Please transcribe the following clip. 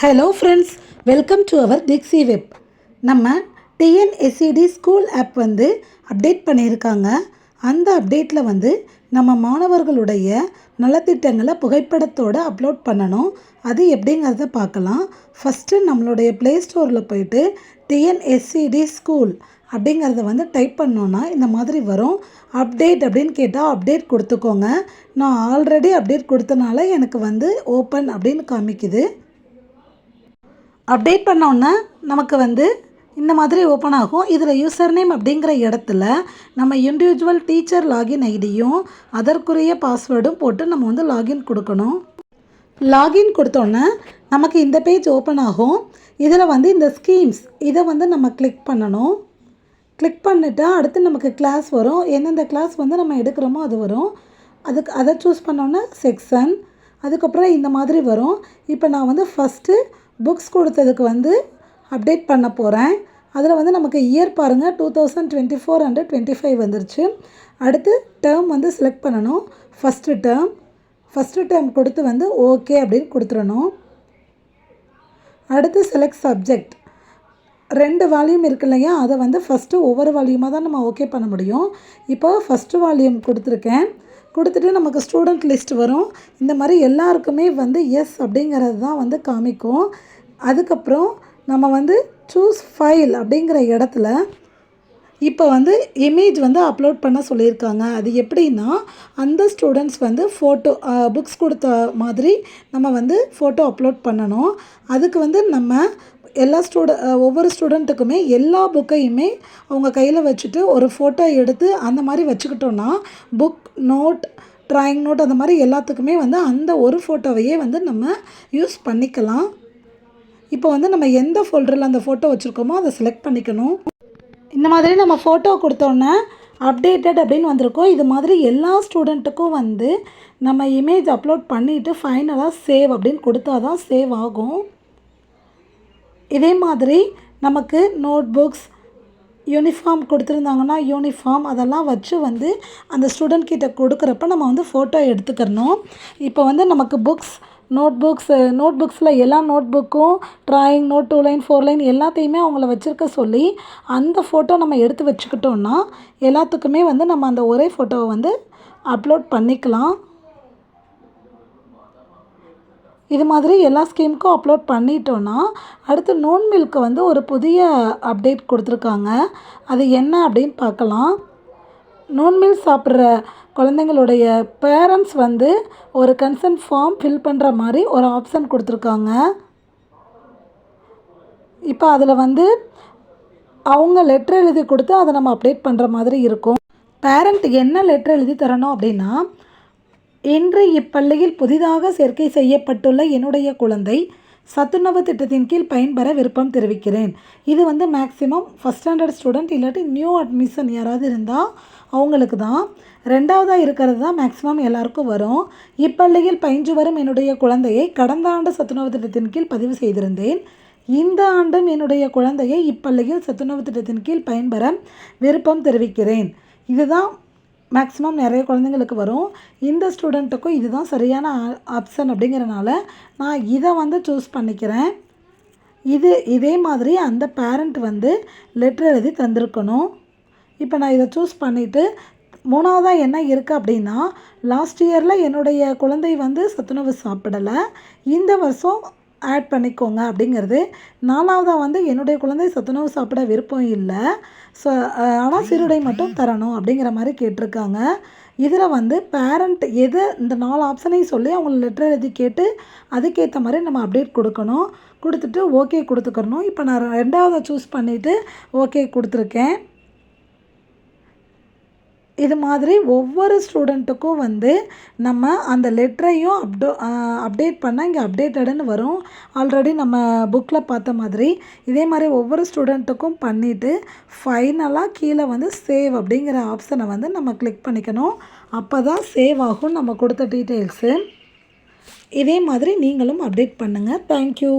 Hello friends welcome to our Dixie web நம்ம TNSED school app வந்து update பண்ணியிருக்காங்க. அந்த அப்டேட்டில் வந்து நம்ம மாணவர்களுடைய நலத்திட்டங்களை புகைப்படத்தோடு அப்லோட் பண்ணணும். அது எப்படிங்கிறத பார்க்கலாம். ஃபஸ்ட்டு நம்மளுடைய ப்ளே ஸ்டோரில் போயிட்டு டிஎன்எஸ்சிடி ஸ்கூல் அப்படிங்கிறத வந்து டைப் பண்ணோன்னா இந்த மாதிரி வரும். அப்டேட் அப்படின்னு கேட்டால் அப்டேட் கொடுத்துக்கோங்க. நான் ஆல்ரெடி அப்டேட் கொடுத்தனால எனக்கு வந்து ஓப்பன் அப்படின்னு காமிக்குது. அப்டேட் பண்ணோன்னே நமக்கு வந்து இந்த மாதிரி ஓப்பன் ஆகும். இதில் யூசர் நேம் அப்படிங்கிற இடத்துல நம்ம இண்டிவிஜுவல் டீச்சர் லாகின் ஐடியும் அதற்குரிய பாஸ்வேர்டும் போட்டு நம்ம வந்து லாகின் கொடுக்கணும். லாகின் கொடுத்தோன்னே நமக்கு இந்த பேஜ் ஓப்பன் ஆகும். இதில் வந்து இந்த ஸ்கீம்ஸ் இதை வந்து நம்ம கிளிக் பண்ணணும். கிளிக் பண்ணிட்டா அடுத்து நமக்கு கிளாஸ் வரும். எந்தெந்த கிளாஸ் வந்து நம்ம எடுக்கிறோமோ அது வரும். அதுக்கு அதை சூஸ் பண்ணோன்னே செக்ஷன் அதுக்கப்புறம் இந்த மாதிரி வரும். இப்போ நான் வந்து ஃபஸ்ட்டு புக்ஸ் கொடுத்ததுக்கு வந்து அப்டேட் பண்ண போகிறேன் அதில் வந்து நமக்கு இயர் பாருங்கள் two thousand twenty four and twenty five வந்துருச்சு. அடுத்து டேர்ம் வந்து செலக்ட் பண்ணணும். ஃபஸ்ட்டு டேர்ம் ஃபஸ்ட்டு டேர்ம் கொடுத்து வந்து ஓகே அப்படின்னு கொடுத்துடணும். அடுத்து செலக்ட் சப்ஜெக்ட் ரெண்டு வால்யூம் இருக்கு இல்லையா? அதை வந்து ஃபஸ்ட்டு ஒவ்வொரு வால்யூமாக தான் நம்ம ஓகே பண்ண முடியும். இப்போ ஃபஸ்ட்டு வால்யூம் கொடுத்துருக்கேன். கொடுத்துட்டு நமக்கு ஸ்டூடெண்ட் லிஸ்ட் வரும். இந்த மாதிரி எல்லாருக்குமே வந்து எஸ் அப்படிங்கிறது தான் வந்து காமிக்கும். அதுக்கப்புறம் நம்ம வந்து சூஸ் ஃபைல் அப்படிங்கிற இடத்துல இப்போ வந்து இமேஜ் வந்து அப்லோட் பண்ண சொல்லியிருக்காங்க. அது எப்படின்னா அந்த ஸ்டூடெண்ட்ஸ் வந்து ஃபோட்டோ புக்ஸ் கொடுத்த மாதிரி நம்ம வந்து ஃபோட்டோ அப்லோட் பண்ணணும். அதுக்கு வந்து நம்ம எல்லா ஸ்டூட ஒவ்வொரு ஸ்டூடெண்ட்டுக்குமே எல்லா புக்கையுமே அவங்க கையில் வச்சுட்டு ஒரு ஃபோட்டோ எடுத்து அந்த மாதிரி வச்சுக்கிட்டோன்னா புக் நோட் ட்ராயிங் நோட் அந்த மாதிரி எல்லாத்துக்குமே வந்து அந்த ஒரு ஃபோட்டோவையே வந்து நம்ம யூஸ் பண்ணிக்கலாம். இப்போ வந்து நம்ம எந்த ஃபோல்டரில் அந்த ஃபோட்டோ வச்சுருக்கோமோ அதை செலக்ட் பண்ணிக்கணும். இந்த மாதிரி நம்ம ஃபோட்டோ கொடுத்தோன்னே அப்டேட்டட் அப்படின்னு வந்திருக்கோம். இது மாதிரி எல்லா ஸ்டூடெண்ட்டுக்கும் வந்து நம்ம இமேஜ் அப்லோட் பண்ணிவிட்டு ஃபைனலாக சேவ் அப்படின்னு கொடுத்தா தான் சேவ் ஆகும். இதே மாதிரி நமக்கு நோட் புக்ஸ் யூனிஃபார்ம் கொடுத்துருந்தாங்கன்னா யூனிஃபார்ம் அதெல்லாம் வச்சு வந்து அந்த ஸ்டூடெண்ட் கிட்ட கொடுக்குறப்ப நம்ம வந்து ஃபோட்டோ எடுத்துக்கிறணும். இப்போ வந்து நமக்கு புக்ஸ் நோட் புக்ஸ் நோட் புக்ஸில் எல்லா நோட் புக்கும் drawing note two line four line எல்லாத்தையுமே அவங்கள வச்சுருக்க சொல்லி அந்த ஃபோட்டோ நம்ம எடுத்து வச்சுக்கிட்டோன்னா எல்லாத்துக்குமே வந்து நம்ம அந்த ஒரே ஃபோட்டோவை வந்து அப்லோட் பண்ணிக்கலாம். இது மாதிரி எல்லா ஸ்கீமுக்கும் அப்லோட் பண்ணிட்டோன்னா அடுத்து நோன் மில்க்கு வந்து ஒரு புதிய அப்டேட் கொடுத்துருக்காங்க. அது என்ன அப்படின்னு பார்க்கலாம். நோன் மில்க் சாப்பிட்ற குழந்தைங்களுடைய பேரண்ட்ஸ் வந்து ஒரு கன்சன்ட் ஃபார்ம் ஃபில் பண்ணுற மாதிரி ஒரு ஆப்ஷன் கொடுத்துருக்காங்க. இப்போ அதில் வந்து அவங்க லெட்டர் எழுதி கொடுத்து அதை நம்ம அப்டேட் பண்ணுற மாதிரி இருக்கும். பேரண்ட் என்ன லெட்டர் எழுதி தரணும் அப்படின்னா இன்று இப்பள்ளியில் புதிதாக சேர்க்கை செய்யப்பட்டுள்ள என்னுடைய குழந்தை சத்துணவு திட்டத்தின் கீழ் பயன்பெற விருப்பம் தெரிவிக்கிறேன். இது வந்து மேக்ஸிமம் ஃபஸ்ட் ஸ்டாண்டர்ட் ஸ்டூடெண்ட் இல்லாட்டி நியூ அட்மிஷன் யாராவது இருந்தால் அவங்களுக்கு தான். ரெண்டாவதாக இருக்கிறது தான் மேக்ஸிமம் எல்லாருக்கும் வரும். இப்பள்ளியில் பயின்று வரும் என்னுடைய குழந்தையை கடந்த ஆண்டு சத்துணவு திட்டத்தின் கீழ் பதிவு செய்திருந்தேன். இந்த ஆண்டும் என்னுடைய குழந்தையை இப்பள்ளியில் சத்துணவு திட்டத்தின் கீழ் பயன்பெற விருப்பம் தெரிவிக்கிறேன். இதுதான் மேக்ஸிமம் நிறைய குழந்தைங்களுக்கு வரும். இந்த ஸ்டூடெண்ட்டுக்கும் இதுதான் சரியான ஆப்ஷன் அப்படிங்கிறனால நான் இதை வந்து சூஸ் பண்ணிக்கிறேன். இது இதே மாதிரி அந்த பேரண்ட் வந்து லெட்டர் எழுதி தந்திருக்கணும். இப்போ நான் இதை சூஸ் பண்ணிவிட்டு மூணாவதாக என்ன இருக்குது அப்படின்னா லாஸ்ட் இயரில் என்னுடைய குழந்தை வந்து சத்துணவு சாப்பிடலை. இந்த வருஷம் ஆட் பண்ணிக்கோங்க அப்படிங்கிறது. நாலாவதாக வந்து என்னுடைய குழந்தை சத்துணவு சாப்பிட விருப்பம் இல்லை. ஸோ ஆனால் சீருடை மட்டும் தரணும் அப்படிங்கிற மாதிரி கேட்டிருக்காங்க. இதில் வந்து பேரண்ட் எது இந்த நாலு ஆப்ஷனையும் சொல்லி அவங்கள லெட்டர் எழுதி கேட்டு அதுக்கேற்ற மாதிரி நம்ம அப்டேட் கொடுக்கணும். கொடுத்துட்டு ஓகே கொடுத்துக்கணும் இப்போ நான் ரெண்டாவதை சூஸ் பண்ணிவிட்டு ஓகே கொடுத்துருக்கேன். இது மாதிரி ஒவ்வொரு ஸ்டூடெண்ட்டுக்கும் வந்து நம்ம அந்த லெட்டரையும் அப்டோ அப்டேட் பண்ணால் இங்கே அப்டேட்டடுன்னு வரும். ஆல்ரெடி நம்ம புக்கில் பார்த்த மாதிரி இதே மாதிரி ஒவ்வொரு ஸ்டூடெண்ட்டுக்கும் பண்ணிவிட்டு ஃபைனலாக கீழே வந்து சேவ் அப்படிங்கிற ஆப்ஷனை வந்து நம்ம கிளிக் பண்ணிக்கணும். அப்போ தான் சேவ் ஆகும் நம்ம கொடுத்த டீட்டெயில்ஸு இதே மாதிரி நீங்களும் அப்டேட் பண்ணுங்கள் தேங்க்யூ